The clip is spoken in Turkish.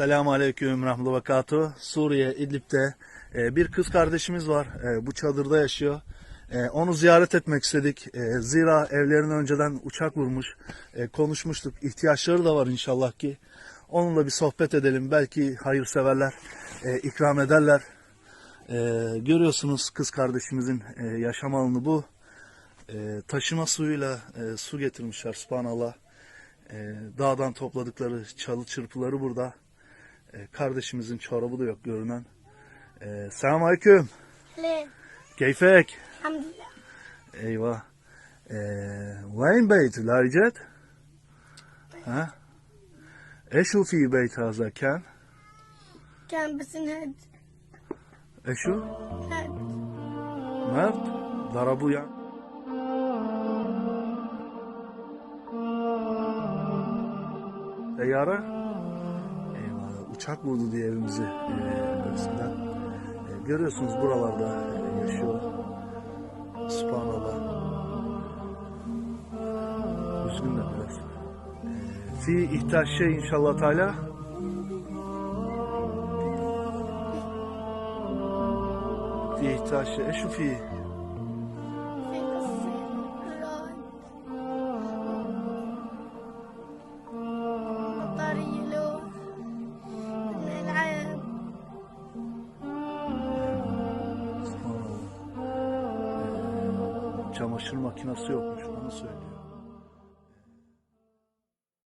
Selamun Aleyküm Rahmetullah Bekatuhu. Suriye İdlib'de e, bir kız kardeşimiz var. E, bu çadırda yaşıyor. E, onu ziyaret etmek istedik. Zira evlerine önceden uçak vurmuş. Konuşmuştuk. İhtiyaçları da var inşallah ki. Onunla bir sohbet edelim. Belki hayırseverler ikram ederler. Görüyorsunuz kız kardeşimizin yaşam alanı bu. Taşıma suyuyla su getirmişler subhanallah. Dağdan topladıkları çalı çırpıları burada. E, kardeşimizin çorabı da yok görünen. E, Selamun Aleyküm. Aleyküm. Keyfek. Hamdülillah. Eyvah. E, Veyn beyti la? Ha? Eşu fi beyt haza ken? Ken besin had. Eşu? Had. Mert? Darabu ya. Seyyara? çark vurdu diye evimizi e, arasında. E, görüyorsunuz buralarda yaşıyor. Subhanallah. Üzgün de biraz. Fi ihtaç şey inşallah Teala. Fi ihtaç şey. Eşu fi. Çamaşır makinesi yokmuş onu söylüyor.